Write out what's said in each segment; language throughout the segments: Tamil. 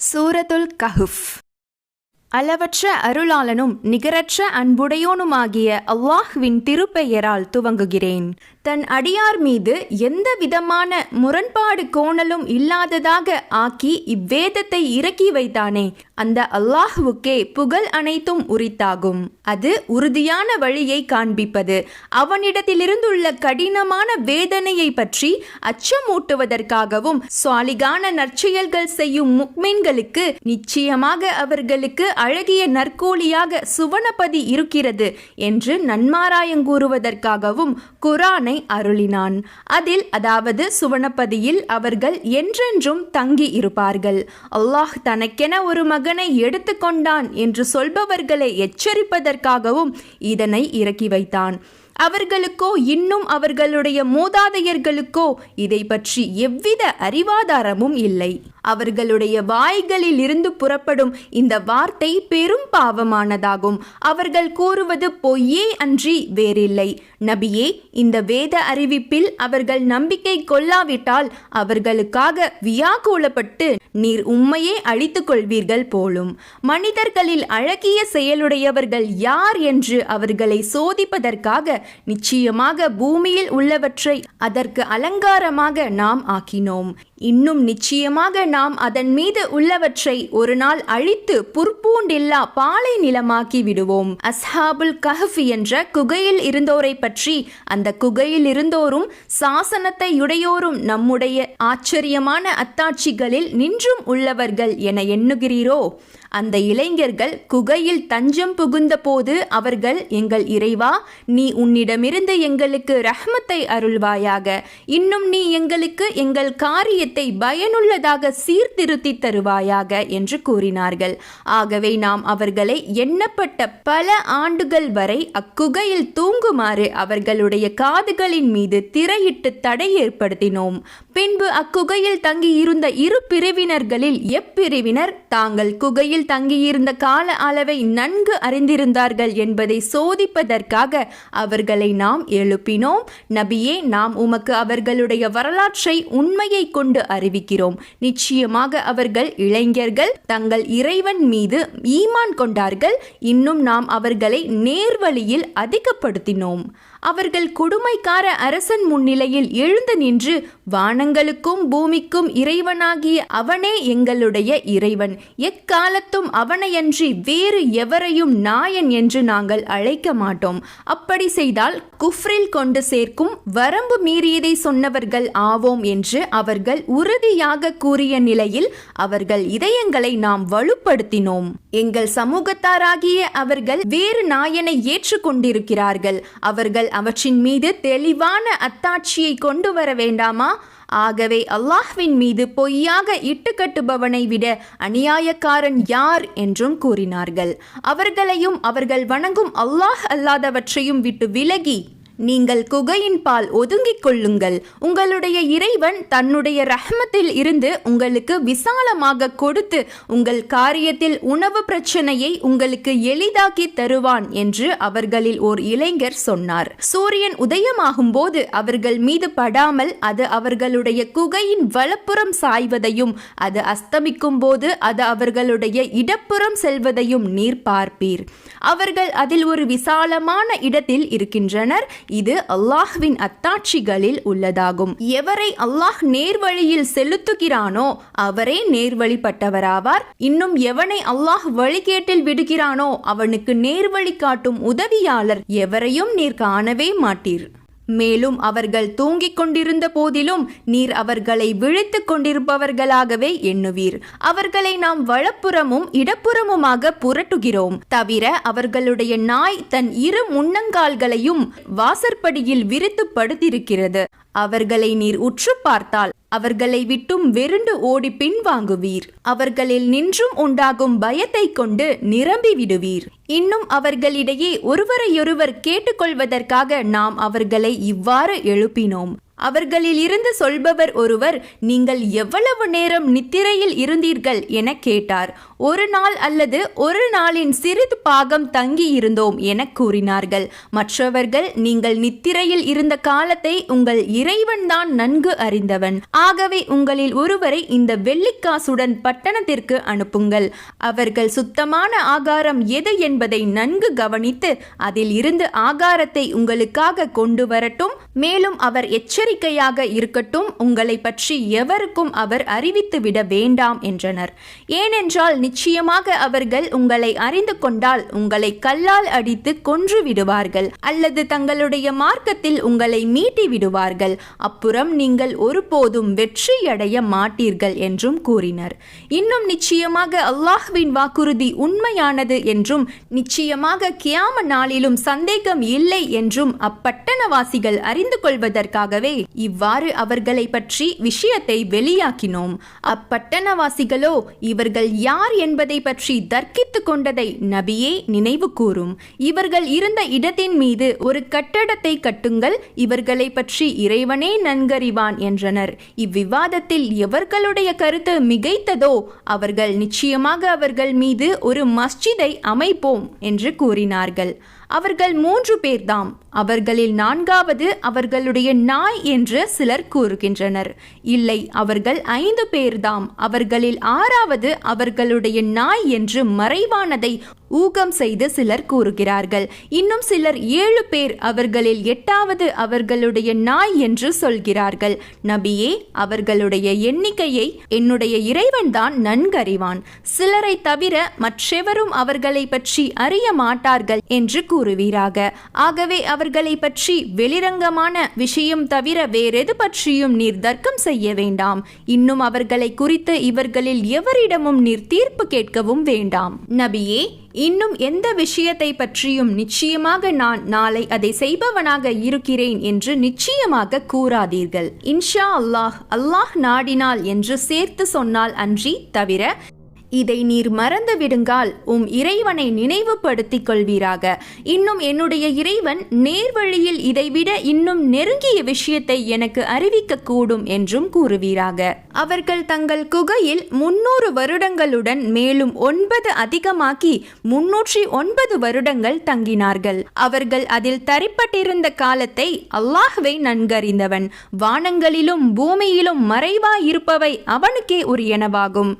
சூரத்துல் கஹுஃப் அளவற்ற அருளாளனும் நிகரற்ற அன்புடையோனுமாகிய அல்லாஹ்வின் திருப்பெயரால் துவங்குகிறேன். தன் அடியார் மீது எந்த விதமான முரண்பாடு கோணலும் இல்லாததாக ஆக்கி இவ்வேதத்தை இறக்கி வைத்தானே அந்த அல்லாஹுவுக்கே புகழ் அனைத்தும் உரித்தாகும். அது உறுதியான வழியை காண்பிப்பது அவனிடத்திலிருந்துள்ள கடினமான வேதனையை பற்றி அச்சமூட்டுவதற்காகவும் சுவாலிகான நற்செயல்கள் செய்யும் முக்மீன்களுக்கு நிச்சயமாக அவர்களுக்கு அழகிய நற்கூலியாக சுவனபதி இருக்கிறது என்று நன்மாராயங்கூறுவதற்காகவும் குரானை அருளினான். அதில் அதாவது சுவனபதியில் அவர்கள் என்றென்றும் தங்கி இருப்பார்கள். அல்லாஹ் தனக்கென ஒரு மகனை எடுத்துக்கொண்டான் என்று சொல்பவர்களை எச்சரிப்பதற்காகவும் இதனை இறக்கி வைத்தான். அவர்களுக்கோ இன்னும் அவர்களுடைய மூதாதையர்களுக்கோ இதை பற்றி எவ்வித அறிவாதாரமும் இல்லை. அவர்களுடைய வாய்களில் இருந்து புறப்படும் இந்த வார்த்தை பெரும் பாவமானதாகும். அவர்கள் கூறுவது பொய்யே அன்றி வேறில்லை. நபியே இந்த வேத அறிவிப்பில் அவர்கள் நம்பிக்கை கொள்ளாவிட்டால் அவர்களுக்காக வியாகூலப்பட்டு நீர் உண்மையே அழித்துக் கொள்வீர்கள் போலும். மனிதர்களில் அழகிய செயலுடையவர்கள் யார் என்று அவர்களை சோதிப்பதற்காக நிச்சயமாக பூமியில் உள்ளவற்றை அதற்கு அலங்காரமாக நாம் ஆக்கினோம். இன்னும் நிச்சயமாக நாம் அதன் மீது உள்ளவற்றை ஒரு நாள் அழித்து புற்பூண்டில்லா பாலை நிலமாக்கி விடுவோம். அஸ்ஹாபுல் கஹஃப் என்ற குகையில் இருந்தோரை பற்றி அந்த குகையில் இருந்தோரும் சாசனத்தை உடையோரும் நம்முடைய ஆச்சரியமான அத்தாட்சிகளில் நின்றும் உள்ளவர்கள் என எண்ணுகிறீரோ? அந்த இளைஞர்கள் குகையில் தஞ்சம் புகுந்த போது அவர்கள் எங்கள் இறைவா நீ உன்னிடமிருந்து எங்களுக்கு ரஹ்மத்தை அருள்வாயாக. இன்னும் நீ எங்களுக்கு எங்கள் காரியத்தை பயனுள்ளதாக சீர்திருத்தி தருவாயாக என்று கூறினார்கள். ஆகவே நாம் அவர்களை எண்ணப்பட்ட பல ஆண்டுகள் வரை அக்குகையில் தூங்குமாறு அவர்களுடைய காதுகளின் மீது திரையிட்டு தடை ஏற்படுத்தினோம். பின்பு அக்குகையில் தங்கியிருந்த இரு பிரிவினர்களில் எப்பிரிவினர் தாங்கள் குகையில் தங்கியிருந்த கால அளவை நன்கு அறிந்திருந்தார்கள் என்பதை சோதிப்பதற்காக அவர்களை நாம் எழுப்பினோம். நபியே நாம் உமக்கு அவர்களுடைய வரலாற்றை உண்மையை கொண்டு அறிவிக்கிறோம். நிச்சயமாக அவர்கள் இளைஞர்கள் தங்கள் இறைவன் மீது ஈமான் கொண்டார்கள். இன்னும் நாம் அவர்களை நேர்வழியில் அதிகப்படுத்தினோம். அவர்கள் கொடுமைக்கார அரசன் முன்னிலையில் எழுந்து நின்று வானங்களுக்கும் பூமிக்கும் இறைவனாகிய அவனே எங்களுடைய இறைவன். எக்காலத்தும் அவனையன்றி வேறு எவரையும் நாயன் என்று நாங்கள் அழைக்க மாட்டோம். அப்படி செய்தால் குஃப்ரில் கொண்டு சேர்க்கும் வரம்பு மீறியதை சொன்னவர்கள் ஆவோம் என்று அவர்கள் உறுதியாக கூறிய நிலையில் அவர்கள் இதயங்களை நாம் வலுப்படுத்தினோம். எங்கள் சமூகத்தாராகிய அவர்கள் வேறு நாயனை ஏற்றுக்கொண்டிருக்கிறார்கள். அவர்கள் அவற்றின் மீது தெளிவான அத்தாட்சியை கொண்டு வர வேண்டாமா? ஆகவே அல்லாஹ்வின் மீது பொய்யாக இட்டுக்கட்டுபவனை விட அநியாயக்காரன் யார் என்றும் கூறினார்கள். அவர்களையும் அவர்கள் வணங்கும் அல்லாஹ் அல்லாதவற்றையும் விட்டு விலகி நீங்கள் குகையின் பால் ஒதுங்கிக் கொள்ளுங்கள். உங்களுடைய இறைவன் தன்னுடைய ரஹ்மத்தில் இருந்து உங்களுக்கு விசாலமாக கொடுத்து உங்கள் காரியத்தில் உணவு பிரச்சனையை உங்களுக்கு எளிதாக்கி தருவான் என்று அவர்களில் ஓர் இளைஞர் சொன்னார். சூரியன் உதயமாகும் போது அவர்கள் மீது படாமல் அது அவர்களுடைய குகையின் வலப்புறம் சாய்வதையும் அது அஸ்தமிக்கும் போது அது அவர்களுடைய இடப்புறம் செல்வதையும் நீர் பார்ப்பீர். அவர்கள் அதில் ஒரு விசாலமான இடத்தில் இருக்கின்றனர். இது அல்லாஹ்வின் அத்தாட்சிகளில் உள்ளதாகும். எவரை அல்லாஹ் நேர்வழியில் செலுத்துகிறானோ அவரே நேர்வழிப்பட்டவராவார். இன்னும் எவனை அல்லாஹ் வழிகேட்டில் விடுகிறானோ அவனுக்கு நேர்வழி காட்டும் உதவியாளர் எவரையும் நீர் காணவே மாட்டீர். மேலும் அவர்கள் தூங்கிக் கொண்டிருந்த போதிலும் நீர் அவர்களை விழித்துக் கொண்டிருப்பவர்களாகவே எண்ணுவீர். அவர்களை நாம் வலப்புறமும் இடப்புறமுமாக புரட்டுகிறோம். தவிர அவர்களுடைய நாய் தன் இரு முன்னங்கால்களையும் வாசற்படியில் விரித்து படுத்திருக்கிறது. அவர்களை நீர் உற்று பார்த்தால் அவர்களை விட்டும் வெருண்டு ஓடி பின்வாங்குவீர். அவர்களில் நின்றும் உண்டாகும் பயத்தை கொண்டு நிரம்பி விடுவீர். இன்னும் அவர்களிடையே ஒருவரையொருவர் கேட்டுக்கொள்வதற்காக நாம் அவர்களை இவ்வாறு எழுப்பினோம். அவர்களில் இருந்து சொல்பவர் ஒருவர் நீங்கள் எவ்வளவு நேரம் நித்திரையில் இருந்தீர்கள் என கேட்டார். ஒரு நாள் அல்லது ஒரு நாளின் சிறிது பாகம் தங்கி இருந்தோம் என கூறினார்கள். மற்றவர்கள் நீங்கள் நித்திரையில் இருந்த காலத்தை உங்கள் இறைவன்தான் நன்கு அறிந்தவன். ஆகவே உங்களில் ஒருவரை இந்த வெள்ளிக்காசுடன் பட்டணத்திற்கு அனுப்புங்கள். அவர்கள் சுத்தமான ஆகாரம் எது என்பதை நன்கு கவனித்து அதில் இருந்து ஆகாரத்தை உங்களுக்காக கொண்டு வரட்டும். மேலும் அவர் எச்சரிக்கையாக இருக்கட்டும். உங்களை பற்றி எவருக்கும் அவர் அறிவித்து விட வேண்டாம் என்றனர். ஏனென்றால் நிச்சயமாக அவர்கள் உங்களை அறிந்து கொண்டால் உங்களை கல்லால் அடித்து கொன்று விடுவார்கள் அல்லது தங்களுடைய மார்க்கத்தில் உங்களை மீட்டி விடுவார்கள். அப்புறம் நீங்கள் ஒருபோதும் வெற்றியடைய மாட்டீர்கள் என்றும் கூறினர். இன்னும் நிச்சயமாக அல்லாஹ்வின் வாக்குறுதி உண்மையானது என்றும் நிச்சயமாக கியாம நாளிலும் சந்தேகம் இல்லை என்றும் அப்பட்டணவாசிகள் அறிந்து கொள்வதற்காகவே இவ்வாறு அவர்களை பற்றி விஷயத்தை வெளியாக்கினோம். அப்பட்டணவாசிகளோ இவர்கள் யார் என்பதை பற்றி தர்க்கித்து கொண்டதை நபியே நினைவு கூறும். இவர்கள் இருந்த இடத்தின் மீது ஒரு கட்டடத்தை கட்டுங்கள் இவர்களை பற்றி இறைவனே நன்கறிவான் என்றனர். இவ்விவாதத்தில் எவர்களுடைய கருத்து மிகைத்ததோ அவர்கள் நிச்சயமாக அவர்கள் மீது ஒரு மஸ்ஜிதை அமைப்போம் என்று கூறினார்கள். அவர்கள் மூன்று பேர்தாம். அவர்களில் நான்காவது அவர்களுடைய நாய் என்று சிலர் கூறுகின்றனர். இல்லை அவர்கள் ஐந்து பேர்தாம். அவர்களில் ஆறாவது அவர்களுடைய நாய் என்று மறைவானதை ஊகம் செய்து சிலர் கூறுகிறார்கள். இன்னும் சிலர் ஏழு பேர் அவர்களில் எட்டாவது அவர்களுடைய நாய் என்று சொல்கிறார்கள். நபியே அவர்களுடைய எண்ணிக்கையை என்னுடைய இறைவன்தான் நன்கறிவான். சிலரை தவிர மற்றெவரும் அவர்களை பற்றி அறிய மாட்டார்கள் என்று கூறுவீராக. ஆகவே அவர்களை பற்றி வெளிரங்கமான விஷயம் தவிர வேறெது பற்றியும் நீர் தர்க்கம் செய்ய வேண்டாம். இன்னும் அவர்களை குறித்து இவர்களில் எவரிடமும் நீர் தீர்ப்பு கேட்கவும் வேண்டாம். நபியே இன்னும் எந்த விஷயத்தை பற்றியும் நிச்சயமாக நான் நாளை அதை செய்பவனாக இருக்கிறேன் என்று நிச்சயமாக கூறாதீர்கள். இன்ஷா அல்லாஹ் அல்லாஹ் நாடினால் என்று சேர்த்து சொன்னால் அன்றி தவிர இதை நீர் மறந்து விடுங்கால் உம் இறைவனை நினைவுபடுத்திக் கொள்வீராக. இன்னும் என்னுடைய இறைவன் நேர்வழியில் இதைவிட இன்னும் நெருங்கிய விஷயத்தை எனக்கு அறிவிக்க கூடும் என்றும் கூறுவீராக. அவர்கள் தங்கள் குகையில் முன்னூறு வருடங்களுடன் மேலும் ஒன்பது அதிகமாக்கி முன்னூற்றி ஒன்பது வருடங்கள் தங்கினார்கள். அவர்கள் அதில் தரிப்பட்டிருந்த காலத்தை அல்லாஹ்வை நன்கறிந்தவன். வானங்களிலும் பூமியிலும் மறைவாயிருப்பவை அவனுக்கே உரியனவாகும்.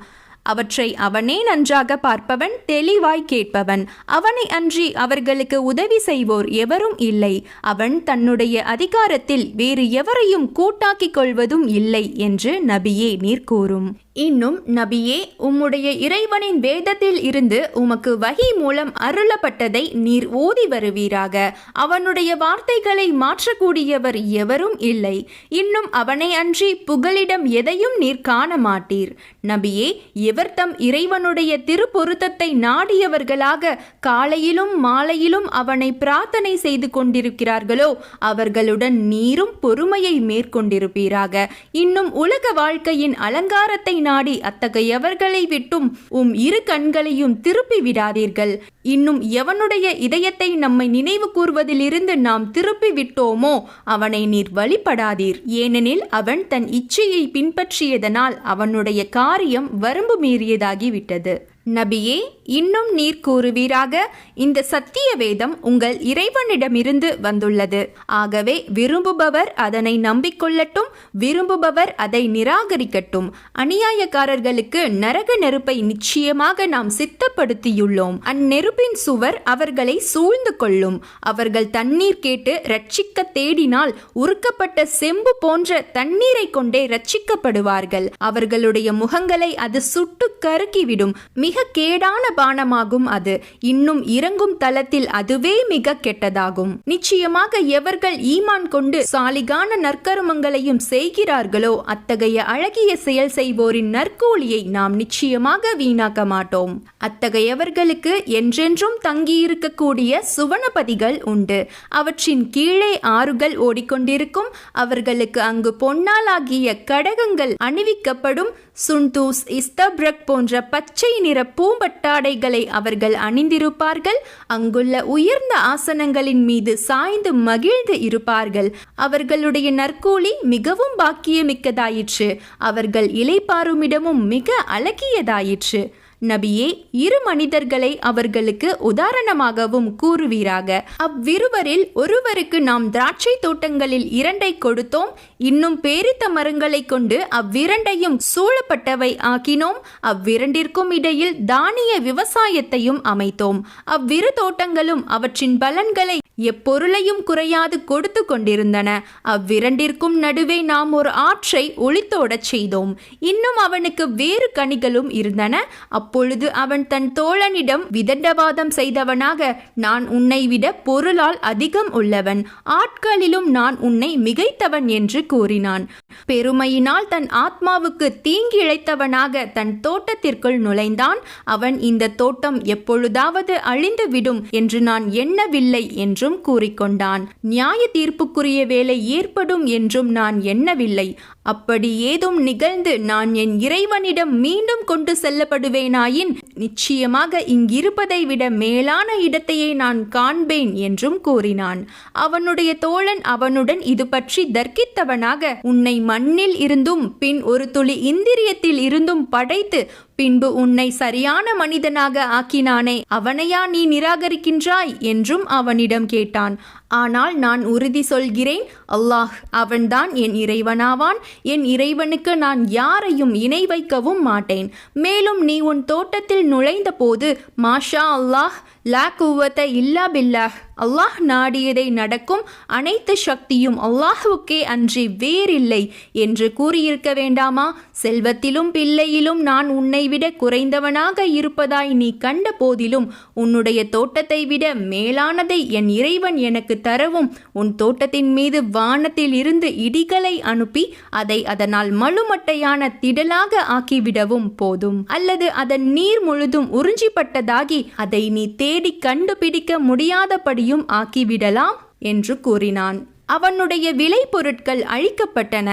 அவற்றை அவனே நன்றாக பார்ப்பவன் தெளிவாய் கேட்பவன். அவனை அன்றி அவர்களுக்கு உதவி செய்வோர் எவரும் இல்லை. அவன் தன்னுடைய அதிகாரத்தில் வேறு எவரையும் கூட்டாக்கிக் கொள்வதும் இல்லை என்று நபியே நீர் கூறும். இன்னும் நபியே உம்முடைய இறைவனின் வேதத்தில் இருந்து உமக்கு வகி மூலம் அருளப்பட்டதை நீர் ஓதி வருவீராக. அவனுடைய வார்த்தைகளை மாற்றக்கூடியவர் எவரும் இல்லை. இன்னும் அவனை அன்றி புகலிடம் எதையும் நீர் காண மாட்டீர் நபியே எவர் தம் இறைவனுடைய திருப்பொருத்தத்தை நாடியவர்களாக காலையிலும் மாலையிலும் அவனை பிரார்த்தனை செய்து கொண்டிருக்கிறார்களோ அவர்களுடன் நீரும் பொறுமையை மேற்கொண்டிருப்பீராக. இன்னும் உலக வாழ்க்கையின் அலங்காரத்தை நாடி அத்தகையவர்களை விட்டும் உம் இரு கண்களையும் திருப்பி விடாதீர்கள். இன்னும் எவனுடைய இதயத்தை நம்மை நினைவு கூறுவதிலிருந்து நாம் திருப்பி விட்டோமோ அவனை நீர் வழிபடாதீர். ஏனெனில் அவன் தன் இச்சையை பின்பற்றியதனால் அவனுடைய காரியம் வரம்பு மீறியதாகிவிட்டது. நபியே இன்னும் நீர் கூறுவீராக. இந்த சத்திய வேதம் உங்கள் இறைவனிடமிருந்து வந்துள்ளது. ஆகவே விரும்புபவர் அதனை நம்பிக்கொள்ளட்டும் விரும்புபவர் அதை நிராகரிக்கட்டும். அநியாயக்காரர்களுக்கு நரக நெருப்பை நிச்சயமாக நாம் சித்தப்படுத்தியுள்ளோம். அந்நெருப்பின் சுவர் அவர்களை சூழ்ந்து கொள்ளும். அவர்கள் தண்ணீர் கேட்டு ரட்சிக்க தேடினால் உருக்கப்பட்ட செம்பு போன்ற தண்ணீரை கொண்டே ரட்சிக்கப்படுவார்கள் அவர்களுடைய முகங்களை அது சுட்டு கருக்கிவிடும் மிக கேடான பானமாகும் அது. இன்னும் இறங்கும் தளத்தில் அதுவே மிக கெட்டதாகும். நிச்சயமாக எவர்கள் ஈமான் கொண்டு சாலிகான நற்கருமங்களையும் செய்கிறார்களோ அத்தகைய அழகிய செயல் செய்வோரின் நற்கூலியை நாம் நிச்சயமாக வீணாக்க மாட்டோம். அத்தகையவர்களுக்கு என்றென்றும் தங்கியிருக்கக்கூடிய சுவனபதிகள் உண்டு. அவற்றின் கீழே ஆறுகள் ஓடிக்கொண்டிருக்கும் அவர்களுக்கு அங்கு பொன்னாலாகிய கடகங்கள் அணிவிக்கப்படும் சுண்டூஸ் இஸ்தப்ரக் போன்ற பச்சை நிற பூம்பட்டாடைகளை அவர்கள் அணிந்திருப்பார்கள். அங்குள்ள உயர்ந்த ஆசனங்களின் மீது சாய்ந்து மகிழ்ந்து இருப்பார்கள். அவர்களுடைய நற்கூலி மிகவும் பாக்கியமிக்கதாயிற்று. அவர்கள் இலைப்பாருமிடமும் மிக அழகியதாயிற்று. நபியே இரு மனிதர்களை அவர்களுக்கு உதாரணமாகவும் கூறுவீராக. அவ்விருவரில் ஒருவருக்கு நாம் திராட்சை தோட்டங்களில் இரண்டை கொடுத்தோம் இன்னும் பேரித்த மரங்களை கொண்டு அவ்விரண்டையும் சூழப்பட்டவை ஆக்கினோம் அவ்விரண்டிற்கும் இடையில் தானிய விவசாயத்தையும் அமைத்தோம். அவ்விரு தோட்டங்களும் அவற்றின் பலன்களை எப்பொருளையும் குறையாது கொடுத்து கொண்டிருந்தன. அவ்விரண்டிற்கும் நடுவே நாம் ஒரு ஆற்றை ஒளித்தோடச் செய்தோம். இன்னும் அவனுக்கு வேறு கனிகளும் இருந்தன. அப்பொழுது அவன் தன் தோழனிடம் விதண்டவாதம் செய்தவனாக நான் உன்னை விட பொருளால் அதிகம் உள்ளவன். ஆட்களிலும் நான் உன்னை மிகைத்தவன் என்று கூறினான். பெருமையினால் தன் ஆத்மாவுக்கு தீங்கி இழைத்தவனாக தன் தோட்டத்திற்குள் நுழைந்தான். அவன் இந்த தோட்டம் எப்பொழுதாவது அழிந்துவிடும் என்று நான் எண்ணவில்லை என்றும் கூறிக்கொண்டான். நியாய தீர்ப்புக்குரிய வேலை ஏற்படும் என்றும் நான் எண்ணவில்லை. அப்படி ஏதும் நிகழ்ந்து நான் என் இறைவனிடம் மீண்டும் கொண்டு செல்லப்படுவேனாயின் நிச்சயமாக இங்கிருப்பதை விட மேலான இடத்தையே நான் காண்பேன் என்றும் கூறினான். அவனுடைய தோழன் அவனுடன் இது பற்றி தர்க்கித்தவனாக உன்னை மண்ணில் இருந்தும் பின் ஒரு துளி இந்திரியத்தில் இருந்தும் படைத்து பின்பு உன்னை சரியான மனிதனாக ஆக்கினானே. அவனையா நீ நிராகரிக்கின்றாய்? என்றும் அவனிடம் கேட்டான். ஆனால் நான் உறுதி சொல்கிறேன் அல்லாஹ் அவன்தான் என் இறைவனாவான். என் இறைவனுக்கு நான் யாரையும் இணை வைக்கவும் மாட்டேன். மேலும் நீ உன் தோட்டத்தில் நுழைந்த போது மாஷா அல்லாஹ் லா குவத்த இல்லா பில்லாஹ். அல்லாஹ் நாடியதை நடக்கும் அனைத்து சக்தியும் அல்லாஹுக்கே அன்றி வேறில்லை என்று கூறியிருக்க வேண்டாமா? செல்வத்திலும் பிள்ளையிலும் நான் உன்னை விட குறைந்தவனாக இருப்பதாய் நீ கண்ட போதிலும் உன்னுடைய தோட்டத்தை விட மேலானதை என் இறைவன் எனக்கு தரவும். உன் தோட்டத்தின் மீது வானத்தில் இருந்து இடிகளை அனுப்பி அதை அதனால் மழுமட்டையான திடலாக ஆக்கிவிடவும் போதும். அல்லது அதன் நீர் முழுதும் உறிஞ்சிப்பட்டதாகி அதை நீ தேடி கண்டுபிடிக்க முடியாதபடியும் ஆக்கிவிடலாம் என்று கூறினான். அவனுடைய விளைபொருட்கள் அழிக்கப்பட்டன.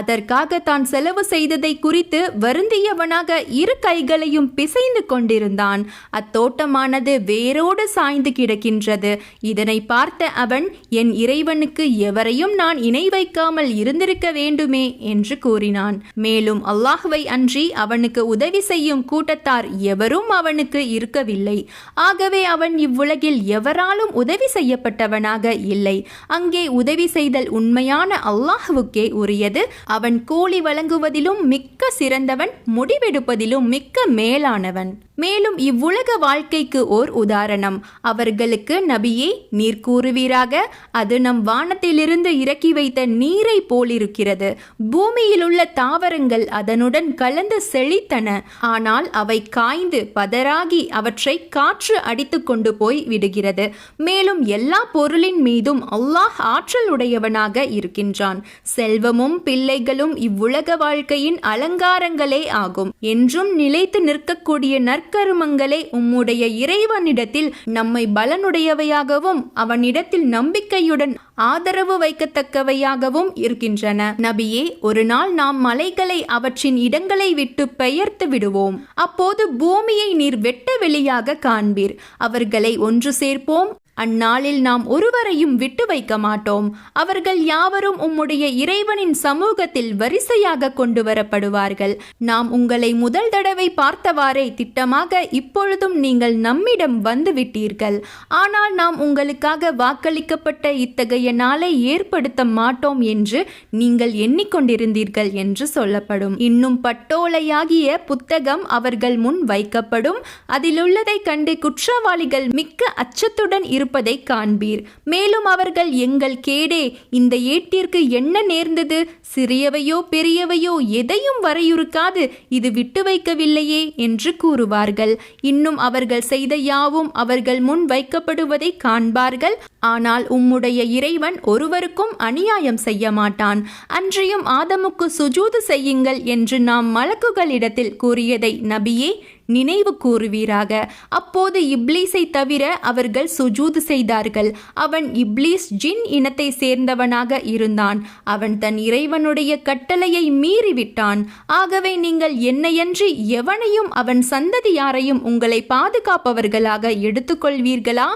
அதற்காக தான் செலவு செய்ததை குறித்து வருந்தியவனாக இரு கைகளையும் பிசைந்து கொண்டிருந்தான். அத்தோட்டமானது வேரோடு சாய்ந்து கிடக்கின்றது. இதனை பார்த்த அவன் என் இறைவனுக்கு எவரையும் நான் இணை வைக்காமல் இருந்திருக்க வேண்டுமே என்று கூறினான். மேலும் அல்லாஹுவை அன்றி அவனுக்கு உதவி செய்யும் கூட்டத்தார் எவரும் அவனுக்கு இருக்கவில்லை. ஆகவே அவன் இவ்வுலகில் எவராலும் உதவி செய்யப்பட்டவனாக இல்லை. அங்கே உதவி உதவி செய்தல் உண்மையான அல்லாஹுவுக்கே உரியது. அவன் கூலி வழங்குவதிலும் மிக்க சிறந்தவன் முடிவெடுப்பதிலும் மிக்க மேலானவன். மேலும் இவ்வுலக வாழ்க்கைக்கு ஓர் உதாரணம். அவர்களுக்கு நபியே நீர் கூறுவீராக. அது நம் வானத்திலிருந்து இறக்கி வைத்த நீரை போலிருக்கிறது. பூமியில் உள்ள தாவரங்கள் அதனுடன் கலந்து செழித்தன. ஆனால் அவை காய்ந்து பதராகி அவற்றை காற்று அடித்து கொண்டு போய் விடுகிறது. மேலும் எல்லா பொருளின் மீதும் அல்லாஹ் ஆற்றல் உடையவனாக இருக்கின்றான். செல்வமும் பிள்ளைகளும் இவ்வுலக வாழ்க்கையின் அலங்காரங்களே ஆகும். என்றும் நிலைத்து நிற்கக்கூடிய நற்கருமங்களே உம்முடைய இறைவனிடத்தில் நம்மை பலனுடையவையாகவும் அவனிடத்தில் நம்பிக்கையுடன் ஆதரவு வைக்கத்தக்கவையாகவும் இருக்கின்றன. நபியே ஒரு நாள் நாம் மலைகளை அவற்றின் இடங்களை விட்டு பெயர்த்து விடுவோம். அப்போது பூமியை நீர் வெட்ட வெளியாக காண்பீர். அவர்களை ஒன்று சேர்ப்போம் அந்நாளில் நாம் ஒருவரையும் விட்டு வைக்க மாட்டோம். அவர்கள் யாவரும் உம்முடைய இறைவனின் சமூகத்தில் வரிசையாக கொண்டு வரப்படுவார்கள். நாம் உங்களை முதல் தடவை பார்த்தவாறே திட்டமாக இப்பொழுதும் நீங்கள் நம்மிடம் வந்து விட்டீர்கள் ஆனால் நாம் உங்களுக்காக வாக்களிக்கப்பட்ட இத்தகைய நாளை ஏற்படுத்த மாட்டோம் என்று நீங்கள் எண்ணிக்கொண்டிருந்தீர்கள் என்று சொல்லப்படும். இன்னும் பட்டோலையாகிய புத்தகம் அவர்கள் முன் வைக்கப்படும். அதிலுள்ளதை கண்டு குற்றவாளிகள் மிக்க அச்சத்துடன் இருப்பதை காண்பீர். மேலும் அவர்கள் எங்கள் கேடே இந்த ஏட்டிற்கு என்ன நேர்ந்தது? சிறியவையோ பெரியவையோ எதையும் வரையுறுக்காது. இது விட்டு வைக்கவில்லையே என்று கூறுவார்கள். இன்னும் அவர்கள் செய்த யாவும் அவர்கள் முன் வைக்கப்படுவதை காண்பார்கள். ஆனால் உம்முடைய இறைவன் ஒருவருக்கும் அநியாயம் செய்ய மாட்டான். அன்றியும் ஆதமுக்கு சுஜூது செய்யுங்கள் என்று நாம் மலக்குகளிடத்தில் கூறியதை நபியே நினைவு கூறுவீராக அப்போது இப்லீஸை தவிர அவர்கள் சுஜூது செய்தார்கள். அவன் இப்லீஸ் ஜின் இனத்தை சேர்ந்தவனாக இருந்தான். அவன் தன் இறைவனுடைய கட்டளையை மீறிவிட்டான். ஆகவே நீங்கள் என்னையன்றி எவனையும் அவன் சந்ததியாரையும் உங்களை பாதுகாப்பவர்களாக எடுத்துக்கொள்வீர்களா?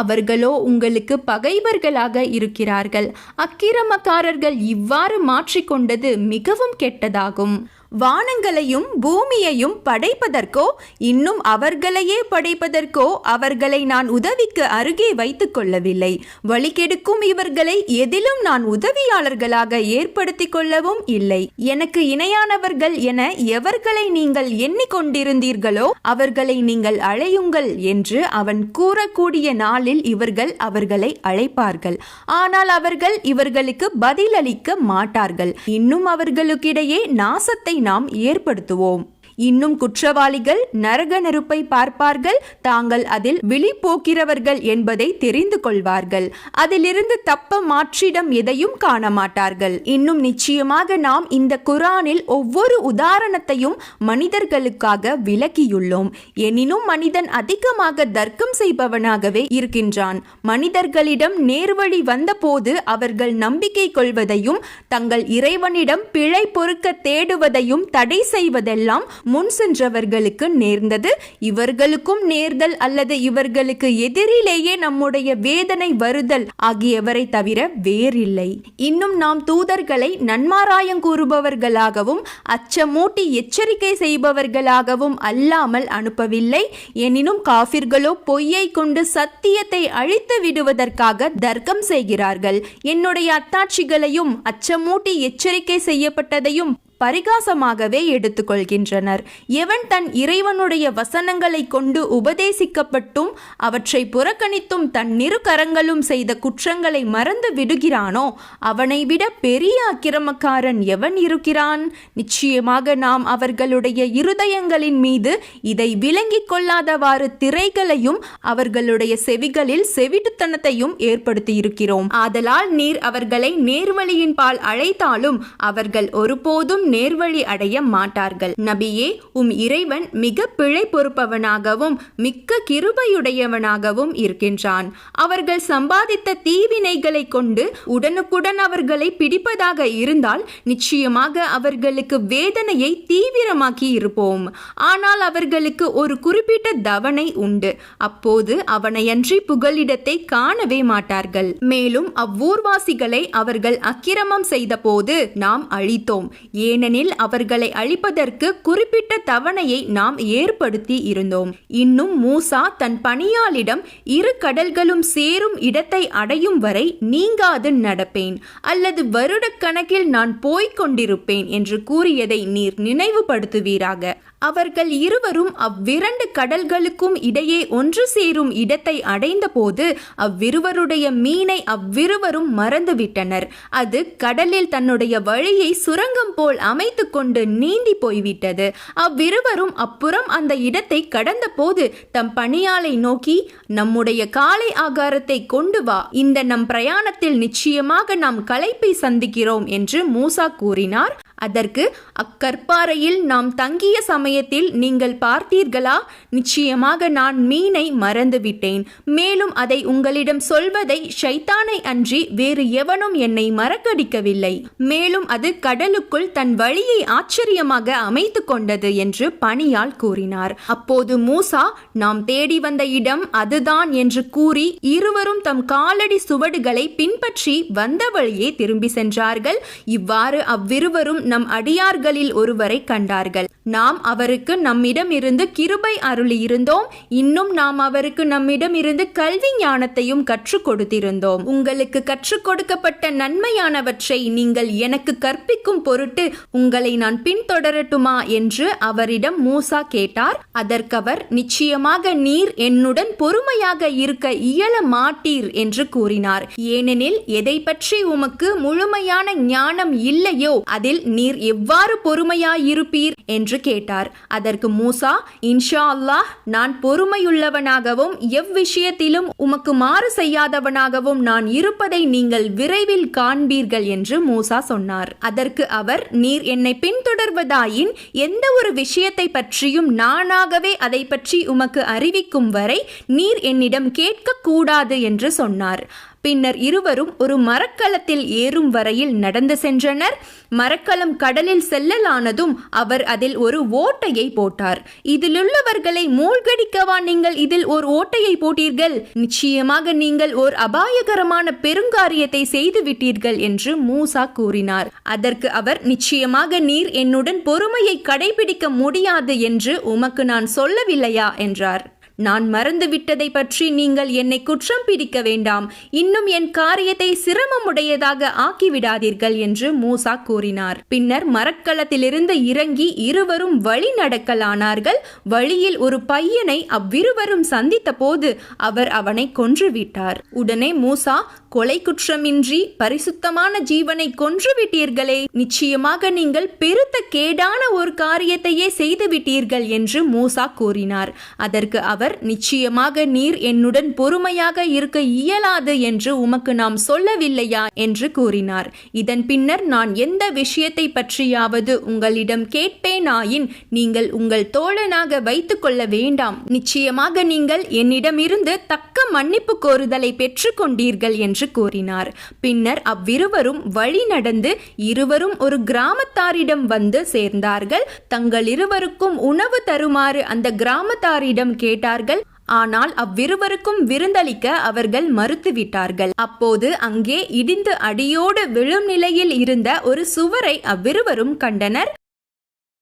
அவர்களோ உங்களுக்கு பகைவர்களாக இருக்கிறார்கள். அக்கிரமக்காரர்கள் இவ்வாறு மாற்றிக்கொண்டது மிகவும் கெட்டதாகும். வானங்களையும் பூமியையும் படைப்பதற்கோ இன்னும் அவர்களையே படைப்பதற்கோ அவர்களை நான் உதவிக்கு அருகே வைத்துக் கொள்ளவில்லை. வழிகெடுக்கும் இவர்களை எதிலும் நான் உதவியாளர்களாக ஏற்படுத்திக் கொள்ளவும் இல்லை. எனக்கு இணையானவர்கள் என எவர்களை நீங்கள் எண்ணிக்கொண்டிருந்தீர்களோ அவர்களை நீங்கள் அழையுங்கள் என்று அவன் கூறக்கூடிய நாளில் இவர்கள் அவர்களை அழைப்பார்கள். ஆனால் அவர்கள் இவர்களுக்கு பதிலளிக்க மாட்டார்கள். இன்னும் அவர்களுக்கிடையே நாசத்தை நாம் ஏற்படுத்துவோம். இன்னும் குற்றவாளிகள் நரக நெருப்பை பார்ப்பார்கள் தாங்கள் அதில் விழி போக்கிறவர்கள் என்பதை தெரிந்து கொள்வார்கள். அதிலிருந்து தப்ப மாற்றிடம் எதையும் காண மாட்டார்கள் இன்னும் நிச்சயமாக நாம் இந்த குரானில் ஒவ்வொரு உதாரணத்தையும் மனிதர்களுக்காக விளக்கியுள்ளோம். எனினும் மனிதன் அதிகமாக தர்க்கம் செய்பவனாகவே இருக்கின்றான். மனிதர்களிடம் நேர்வழி வந்தபோது அவர்கள் நம்பிக்கை கொள்வதையும் தங்கள் இறைவனிடம் பிழை பொறுக்க தேடுவதையும் தடை செய்வதெல்லாம் முன் சென்றவர்களுக்கு நேர்ந்தது. இவர்களுக்கும் நேர்தல் அல்லது இவர்களுக்கு எதிரிலேயே நம்முடைய வேதனை வருதல் ஆகியவரை தவிர வேறில்லை. இன்னும் நாம் தூதர்களை நன்மாராயம் கூறுபவர்களாகவும் அச்சமூட்டி எச்சரிக்கை செய்பவர்களாகவும் அல்லாமல் அனுப்பவில்லை. எனினும் காபிர்களோ பொய்யை கொண்டு சத்தியத்தை அழித்து விடுவதற்காக தர்க்கம் செய்கிறார்கள். என்னுடைய அத்தாட்சிகளையும் அச்சமூட்டி எச்சரிக்கை செய்யப்பட்டதையும் பரிகாசமாகவே எடுத்துக்கொள்கின்றனர். எவன் தன் இறைவனுடைய வசனங்களை கொண்டு உபதேசிக்கப்பட்டும் அவற்றை புறக்கணித்தும் தன் இரு கரங்களும் செய்த குற்றங்களை மறந்து விடுகிறானோ அவனை விட பெரிய அக்கிரமக்காரன் எவன் இருக்கிறான்? நிச்சயமாக நாம் அவர்களுடைய இருதயங்களின் மீது இதை விளங்கிக் கொள்ளாதவாறு திரைகளையும் அவர்களுடைய செவிகளில் செவிட்டுத்தனத்தையும் ஏற்படுத்தி இருக்கிறோம் ஆதலால் நீர் அவர்களை நேர்வழியின் பால் அழைத்தாலும் அவர்கள் ஒருபோதும் நேர்வழி அடைய மாட்டார்கள். நபியே உம் இறைவன் மிக பிழை பொறுப்பவனாகவும் மிக்க கிருபையுடையவனாகவும் இருக்கின்றான். அவர்கள் சம்பாதித்த தீவினைகளை கொண்டு உடனுக்குடன் அவர்களை பிடிப்பதாக இருந்தால் நிச்சயமாக அவர்களுக்கு வேதனையை தீவிரமாக்கி இருப்போம். ஆனால் அவர்களுக்கு ஒரு குறிப்பிட்ட தவணை உண்டு. அப்போது அவனையன்றி புகலிடத்தை காணவே மாட்டார்கள். மேலும் அவ்வூர்வாசிகளை அவர்கள் அக்கிரமம் செய்தபோது நாம் அழித்தோம். ஏன் ஏனெனில் அவர்களை அழிப்பதற்கு குறிப்பிட்ட தவணையை நாம் ஏற்படுத்தி இருந்தோம். இன்னும் மூசா தன் பணியாளிடம் இரு கடல்களும் சேரும் இடத்தை அடையும் வரை நீங்காது நடப்பேன். அல்லது வருடக்கணக்கில் நான் போய்க் கொண்டிருப்பேன் என்று கூறியதை நீர் நினைவுபடுத்துவீராக. அவர்கள் இருவரும் அவ்விரண்டு கடல்களுக்கும் இடையே ஒன்று சேரும் இடத்தை அடைந்தபோது அவ்விருவருடைய மீனை அவ்விருவரும் மறந்துவிட்டனர். அது கடலில் தன்னுடைய வழியை சுரங்கம் போல் அமைத்து கொண்டு நீந்தி போய்விட்டது. அவ்விருவரும் அப்புறம் அந்த இடத்தை கடந்தபோது தம் பணியாளை நோக்கி நம்முடைய காலை ஆகாரத்தை கொண்டு வா. இந்த நம் பிரயாணத்தில் நிச்சயமாக நாம் களைப்பை சந்திக்கிறோம் என்று மூசா கூறினார். அதற்கு அக்கற்பாறையில் நாம் தங்கிய சமயத்தில் நீங்கள் பார்த்தீர்களா? நிச்சயமாக நான் மீனை மறந்துவிட்டேன். மேலும் அதை உங்களிடம் சொல்வதை ஷைத்தானை அன்றி வேறு எவனும் என்னை மறக்கடிக்கவில்லை. மேலும் அது கடலுக்குள் தன் வழியை ஆச்சரியமாக அமைத்து கொண்டது என்று பணியால் கூறினார். அப்போது மூசா நாம் தேடி வந்த இடம் அதுதான் என்று கூறி இருவரும் தம் காலடி சுவடுகளை பின்பற்றி வந்த வழியே திரும்பி சென்றார்கள். இவ்வாறு அவ்விருவரும் நம் அடியார்களில் ஒருவரை கண்டார்கள். நாம் அவருக்கு நம்மிடம் இருந்து கிருபை அருளி இருந்தோம் இன்னும் நாம் அவருக்கு நம்மிடம் இருந்து கல்வி ஞானத்தையும் கற்றுக் கொடுத்திருந்தோம். உங்களுக்கு கற்றுக் கொடுக்கப்பட்ட நன்மையானவற்றை நீங்கள் எனக்கு கற்பிக்கும் பொருட்டு உங்களை நான் பின்தொடரட்டுமா என்று அவரிடம் மூசா கேட்டார். அதற்கவர் நிச்சயமாக நீர் என்னுடன் பொறுமையாக இருக்க இயல மாட்டீர் என்று கூறினார். ஏனெனில் எதை பற்றி உமக்கு முழுமையான ஞானம் இல்லையோ அதில் நீ நீர் எவ்வாறு பொறுமையாயிருப்பீர்? என்று கேட்டார். அதற்கு மூசா இன்ஷா அல்லாஹ் நான் பொறுமையுள்ளவனாகவும் எவ்விஷயத்திலும் உமக்கு மாறு செய்யாதவனாகவும் நான் இருப்பதை நீங்கள் விரைவில் காண்பீர்கள் என்று மூசா சொன்னார். அதற்கு அவர் நீர் என்னை பின்தொடர்வதாயின் எந்த ஒரு விஷயத்தை பற்றியும் நானாகவே அதை பற்றி உமக்கு அறிவிக்கும் வரை நீர் என்னிடம் கேட்கக்கூடாது என்று சொன்னார். பின்னர் இருவரும் ஒரு மரக்கலத்தில் ஏறும் வரையில் நடந்து சென்றனர். மரக்கலம் கடலில் செல்லலானதும் அவர் அதில் ஒரு ஓட்டையை போட்டார். இதிலுள்ளவர்களை மூழ்கடிக்கவா நீங்கள் இதில் ஒரு ஓட்டையை போட்டீர்கள்? நிச்சயமாக நீங்கள் ஒரு அபாயகரமான பெருங்காரியத்தை செய்து விட்டீர்கள் என்று மூசா கூறினார். அதற்கு அவர் நிச்சயமாக நீர் என்னுடன் பொறுமையை கடைபிடிக்க முடியாது என்று உமக்கு நான் சொல்லவில்லையா? என்றார். நான் மறந்துவிட்டதை பற்றி நீங்கள் என்னை குற்றம் பிடிக்க வேண்டாம். இன்னும் என் காரியத்தை சிரமமுடையதாக ஆக்கிவிடாதீர்கள் என்று மூசா கூறினார். பின்னர் மரக்கலத்திலிருந்து இறங்கி இருவரும் வழி நடக்கலானார்கள். வழியில் ஒரு பையனை அவ்விருவரும் சந்தித்த போது அவர் அவனை கொன்றுவிட்டார் உடனே மூசா கொலை குற்றமின்றி பரிசுத்தமான ஜீவனை கொன்றுவிட்டீர்களே. நிச்சயமாக நீங்கள் பெருத்த கேடான ஒரு காரியத்தையே செய்துவிட்டீர்கள் என்று மூசா கூறினார். அதற்கு அவர் நிச்சயமாக நீர் என்னுடன் பொறுமையாக இருக்க இயலாது என்று உமக்கு நாம் சொல்லவில்லையா? என்று கூறினார். இதன் பின்னர் நான் எந்த விஷயத்தை பற்றியாவது உங்களிடம் கேட்பேனாயின் நீங்கள் உங்கள் தோழனாக வைத்துக் கொள்ள வேண்டாம். நிச்சயமாக நீங்கள் என்னிடமிருந்து தக்க மன்னிப்பு கோருதலை பெற்றுக்கொண்டீர்கள் என்று கூறினார். பின்னர் அவ்விருவரும் வழி நடந்து இருவரும் ஒரு கிராமத்தாரிடம் வந்து சேர்ந்தார்கள். தங்கள் இருவருக்கும் உணவு தருமாறு அந்த கிராமத்தாரிடம் கேட்டார்கள். ஆனால் அவ்விருவருக்கும் விருந்தளிக்க அவர்கள் மறுத்துவிட்டார்கள். அப்போது அங்கே இடிந்து அடியோடு விழும் நிலையில் இருந்த ஒரு சுவரை அவ்விருவரும் கண்டனர்.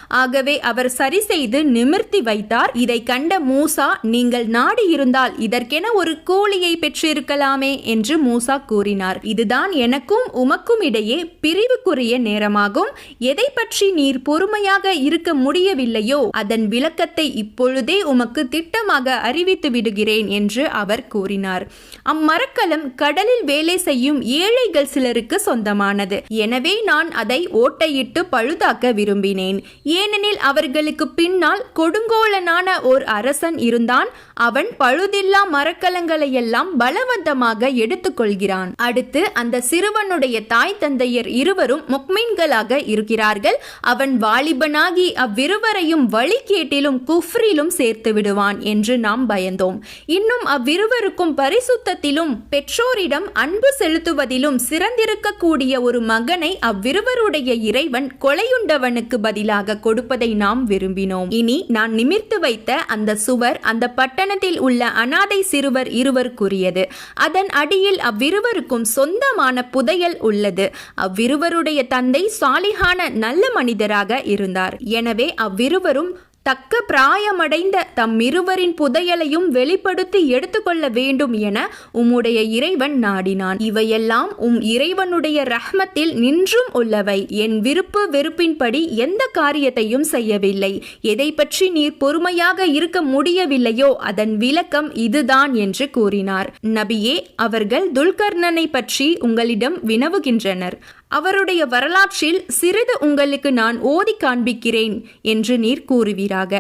ஆகவே அவர் சரி செய்து நிமிர்த்தி வைத்தார். இதை கண்ட மூசா நீங்கள் நாடி இருந்தால் இதற்கென ஒரு கூலியை பெற்றிருக்கலாமே என்று மூசா கூறினார். இதுதான் எனக்கும் உமக்கும் இடையே பிரிவுக்குரிய நேரமாகும். எதை பற்றி நீர் பொறுமையாக இருக்க முடியவில்லையோ அதன் விளக்கத்தை இப்பொழுதே உமக்கு திட்டமாக அறிவித்து விடுகிறேன் என்று அவர் கூறினார். அம்மரக்கலம் கடலில் வேலை செய்யும் ஏழைகள் சிலருக்கு சொந்தமானது. எனவே நான் அதை ஓட்டையிட்டு பழுதாக்க விரும்பினேன். ஏனெனில் அவர்களுக்கு பின்னால் கொடுங்கோலனான ஓர் அரசன் இருந்தான். அவன் பழுதில்லா மரக்கலங்களை எல்லாம் பலவந்தமாக எடுத்துக்கொள்கிறான். அடுத்து அந்த சிறுவனுடைய தாய் தந்தையர் இருவரும் முக்மீன்களாக இருக்கிறார்கள். அவன் வாலிபனாகி அவ்விருவரையும் வழிகேட்டிலும் குஃப்ரிலும் சேர்த்து விடுவான் என்று நாம் பயந்தோம். இன்னும் அவ்விருவருக்கும் பரிசுத்தத்திலும் பெற்றோரிடம் அன்பு செலுத்துவதிலும் சிறந்திருக்கக்கூடிய ஒரு மகனை அவ்விருவருடைய இறைவன் கொலையுண்டவனுக்கு பதிலாக கொடுப்பதை நாம் விரும்பினோம். இனி நான் நிமிர்த்து வைத்த அந்த சுவர் அந்த பட்டணத்தில் உள்ள அனாதை சிறுவர் இருவருக்குரியது. அதன் அடியில் அவ்விருவருக்கும் சொந்தமான புதையல் உள்ளது. அவ்விருவருடைய தந்தை சாலிகான நல்ல மனிதராக இருந்தார். எனவே அவ்விருவரும் தக்க பிராயமடைந்த தம் இருவரின் புதையலையும் வெளிப்படுத்தி எடுத்துக்கொள்ள வேண்டும் என உம்முடைய இறைவன் நாடினான். இவையெல்லாம் உம் இறைவனுடைய ரஹ்மத்தில் நின்றும் உள்ளவை. என் விருப்பு வெறுப்பின்படி எந்த காரியத்தையும் செய்யவில்லை. எதை பற்றி நீர் பொறுமையாக இருக்க முடியவில்லையோ அதன் விளக்கம் இதுதான் என்று கூறினார். நபியே அவர்கள் துல்கர்ணனை பற்றி உங்களிடம் வினவுகின்றனர். அவருடைய வரலாற்றில் சிறிது உங்களுக்கு நான் ஓதி காண்பிக்கிறேன் என்று நீர் கூறுவீராக.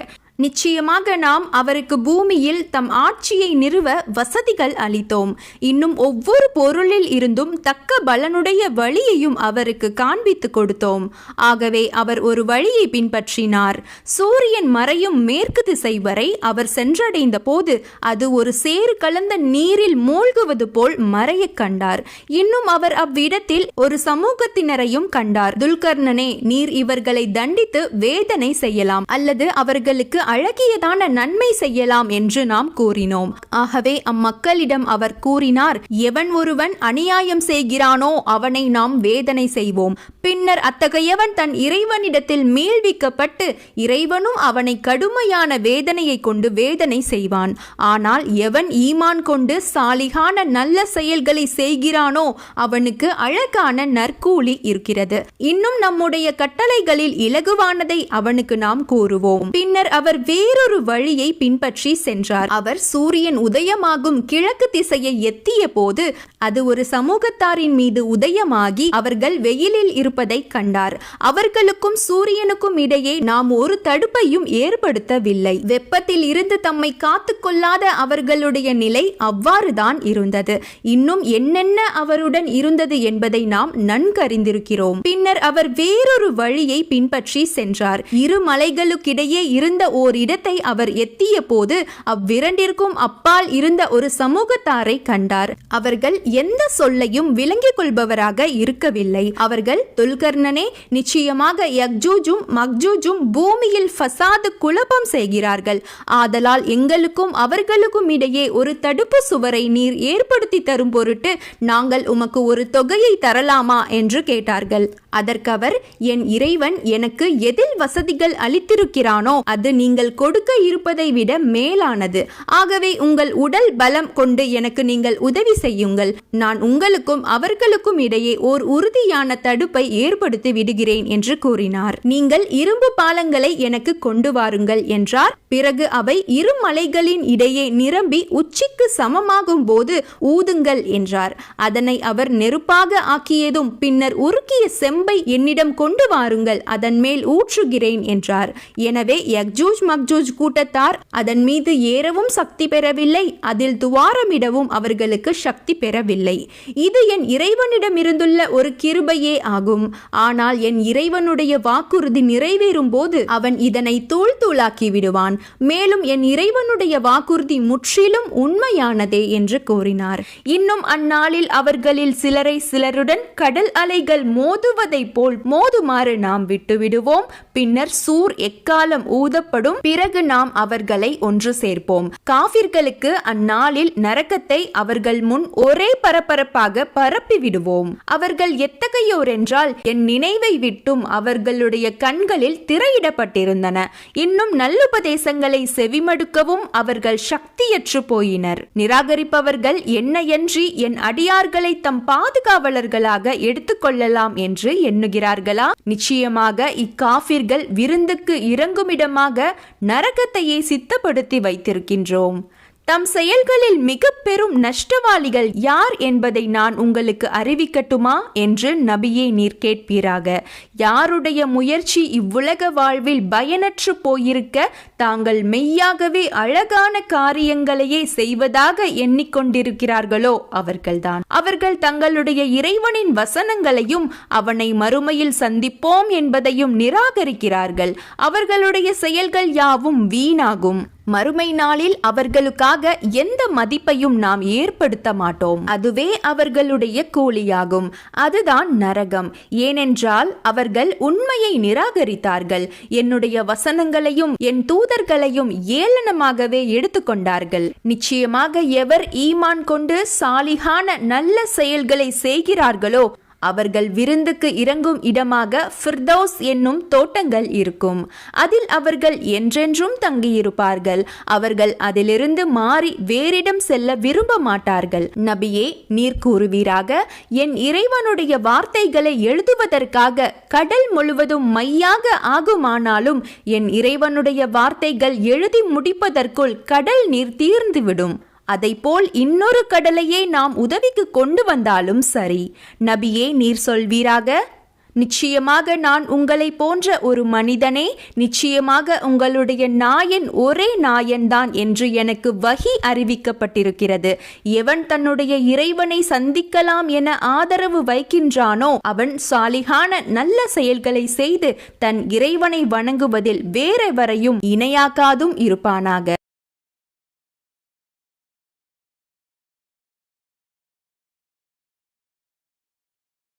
நிச்சயமாக நாம் அவருக்கு பூமியில் தம் ஆட்சியை நிறுவ வசதிகள் அளித்தோம். இன்னும் ஒவ்வொரு பொருளில் இருந்தும் தக்க பலனுடைய வழியையும் அவருக்கு காண்பித்து கொடுத்தோம். ஆகவே அவர் ஒரு வழியை பின்பற்றினார். சூரியன் மறையும் மேற்கு திசை வரை அவர் சென்றடைந்த போது அது ஒரு சேறு கலந்த நீரில் மூழ்குவது போல் மறைய கண்டார். இன்னும் அவர் அவ்விடத்தில் ஒரு சமூகத்தினரையும் கண்டார். துல்கர்ணனே நீர் இவர்களை தண்டித்து வேதனை செய்யலாம். அல்லது அவர்களுக்கு அழகியதான நன்மை செய்யலாம் என்று நாம் கூறினோம். ஆகவே அம்மக்களிடம் அவர் கூறினார் எவன் ஒருவன் அநியாயம் செய்கிறானோ அவனை நாம் வேதனை செய்வோம். பின்னர் அத்தகையவன் தன் இறைவனிடத்தில் மீள்விக்கப்பட்டு இறைவனும் அவனை கடுமையான வேதனையை கொண்டு வேதனை செய்வான். ஆனால் எவன் ஈமான் கொண்டு சாலிகான நல்ல செயல்களை செய்கிறானோ அவனுக்கு அழகான நற்கூலி இருக்கிறது. இன்னும் நம்முடைய கட்டளைகளில் இலகுவானதை அவனுக்கு நாம் கூறுவோம். பின்னர் அவர் வேறொரு வழியை பின்பற்றி சென்றார். அவர் சூரியன் உதயமாகும் கிழக்கு திசையை எத்திய போது அது ஒரு சமூகத்தாரின் மீது உதயமாகி அவர்கள் வெயிலில் இருப்பதை கண்டார். அவர்களுக்கும் சூரியனுக்கும் இடையே நாம் ஒரு தடுப்பையும் ஏற்படுத்தவில்லை. வெப்பத்தில் இருந்து தம்மை காத்து கொள்ளாத அவர்களுடைய நிலை அவ்வாறுதான் இருந்தது. இன்னும் என்னென்ன அவருடன் இருந்தது என்பதை நாம் நன்கறிந்திருக்கிறோம். பின்னர் அவர் வேறொரு வழியை பின்பற்றி சென்றார். இரு மலைகளுக்கிடையே இருந்த ஓர் இடத்தை அவர் எத்திய போது அவ்விரண்டிற்கும் அப்பால் இருந்த ஒரு சமூகத்தாரை கண்டார். அவர்கள் எந்த சொல்லையும் விளங்கிக் கொள்பவராக இருக்கவில்லை. அவர்கள் துல்கர்ணனே நிச்சயமாக யக்ஜூஜும் மக்ஜூஜும் பூமியில் ஃபசாது குழப்பம் செய்கிறார்கள். ஆதலால் எங்களுக்கும் அவர்களுக்கும் இடையே ஒரு தடுப்பு சுவரை நீர் ஏற்படுத்தி தரும் பொருட்டு நாங்கள் உமக்கு ஒரு தொகையை தரலாமா என்று கேட்டார்கள். அதற்கவர் என் இறைவன் எனக்கு எதில் வசதிகள் அளித்திருக்கிறானோ அது நீங்கள் கொடுக்க இருப்பதை விட மேலானது. ஆகவே உங்கள் உடல் பலம் கொண்டு எனக்கு நீங்கள் உதவி செய்யுங்கள். நான் உங்களுக்கும் அவர்களுக்கும் இடையே ஓர் உறுதியான தடுப்பை ஏற்படுத்தி விடுகிறேன் என்று கூறினார். நீங்கள் இரும்பு பாலங்களை எனக்கு கொண்டு வாருங்கள் என்றார். பிறகு அவை இரு மலைகளின் இடையே நிரம்பி உச்சிக்கு சமமாகும் போது ஊதுங்கள் என்றார். அதனை அவர் நெருப்பாக ஆக்கியதும் பின்னர் உருக்கிய செம்பை என்னிடம் கொண்டு வாருங்கள் அதன் மேல் ஊற்றுகிறேன் என்றார். எனவே யக்ஜூஜ் மக்ஜூஜ் கூட்டத்தார் அதன் மீது ஏறவும் சக்தி பெறவில்லை. அதில் துவாரமிடவும் அவர்களுக்கு சக்தி பெறவில்லை. இது என் இறைவனிடமிருந்துள்ள ஒரு கிருபையே ஆகும். ஆனால் என் இறைவனுடைய வாக்குறுதி நிறைவேறும் போது அவன் இதனை தூள் தூளாக்கி விடுவான். மேலும் என் இறைவனுடைய வாக்குறுதி முற்றிலும் உண்மையானதே என்று கூறினார். இன்னும் அந்நாளில் அவர்களில் சிலரை சிலருடன் கடல் அலைகள் மோதுவதைப் போல் மோதுமாறு நாம் விட்டுவிடுவோம். பின்னர் சூர் எக்காலம் ஊதப்படும் பிறகு நாம் அவர்களை ஒன்று சேர்ப்போம். காபிர்களுக்கு அந்நாளில் நரகத்தை அவர்கள் முன் ஒரே பரபரப்பாக பரப்பி விடுவோம். அவர்கள் எத்தகையோர் என்றால் என் நினைவை விட்டும் அவர்களுடைய கண்களில் திரையிடப்பட்டிருந்தன. இன்னும் நல்லுபதேசங்களை செவிமடுக்கவும் அவர்கள் சக்தியற்று போயினர். நிராகரிப்பவர்கள் என்னையன்றி என் அடியார்களை தம் பாதுகாவலர்களாக எடுத்துக்கொள்ளலாம் என்று எண்ணுகிறார்களா? நிச்சயமாக இக்காபிர்கள் விருந்துக்கு இறங்குமிடமாக நரகத்தையே சித்தப்படுத்தி வைத்திருக்கின்றோம். தம் செயல்களில் மிக பெரும் நஷ்டவாளிகள் யார் என்பதை நான் உங்களுக்கு அறிவிக்கட்டுமா? என்று நபியே நீர் கேட்பீராக. யாருடைய முயற்சி இவ்வுலக வாழ்வில் பயனற்று போயிருக்க தாங்கள் மெய்யாகவே அழகான காரியங்களையே செய்வதாக எண்ணிக்கொண்டிருக்கிறார்களோ? அவர்கள்தான். அவர்கள் தங்களுடைய இறைவனின் வசனங்களையும் அவனை மறுமையில் சந்திப்போம் என்பதையும் நிராகரிக்கிறார்கள். அவர்களுடைய செயல்கள் யாவும் வீணாகும். மறுமை நாளில் அவர்களுக்காக எந்த மதிப்பையும் நாம் ஏற்படுத்த மாட்டோம். அதுவே அவர்களுடைய கூலியாகும். அதுதான் நரகம். ஏனென்றால் அவர்கள் உண்மையை நிராகரித்தார்கள். என்னுடைய வசனங்களையும் என் தூதர்களையும் ஏளனமாகவே எடுத்துக்கொண்டார்கள். நிச்சயமாக எவர் ஈமான் கொண்டு சாலிகான நல்ல செயல்களை செய்கிறார்களோ அவர்கள் விருந்துக்கு இறங்கும் இடமாக ஃபிர்தௌஸ் என்னும் தோட்டங்கள் இருக்கும். அதில் அவர்கள் என்றென்றும் தங்கியிருப்பார்கள். அவர்கள் அதிலிருந்து மாறி வேறிடம் செல்ல விரும்ப மாட்டார்கள். நபியே நீர் கூறுவீராக என் இறைவனுடைய வார்த்தைகளை எழுதுவதற்காக கடல் முழுவதும் மையாக ஆகுமானாலும் என் இறைவனுடைய வார்த்தைகள் எழுதி முடிப்பதற்குள் கடல் நீர் தீர்ந்துவிடும். அதைப்போல் இன்னொரு கடலையே நாம் உதவிக்கு கொண்டு வந்தாலும் சரி. நபியே நீர் சொல்வீராக நிச்சயமாக நான் உங்களை போன்ற ஒரு மனிதனே நிச்சயமாக உங்களுடைய நாயன் ஒரே நாயன்தான் என்று எனக்கு வகி அறிவிக்கப்பட்டிருக்கிறது. எவன் தன்னுடைய இறைவனை சந்திக்கலாம் என ஆதரவு வைக்கின்றானோ அவன் சாலிகான நல்ல செயல்களை செய்து தன் இறைவனை வணங்குவதில் வேறெவரையும் இணையாக்காதும் இருப்பானாக.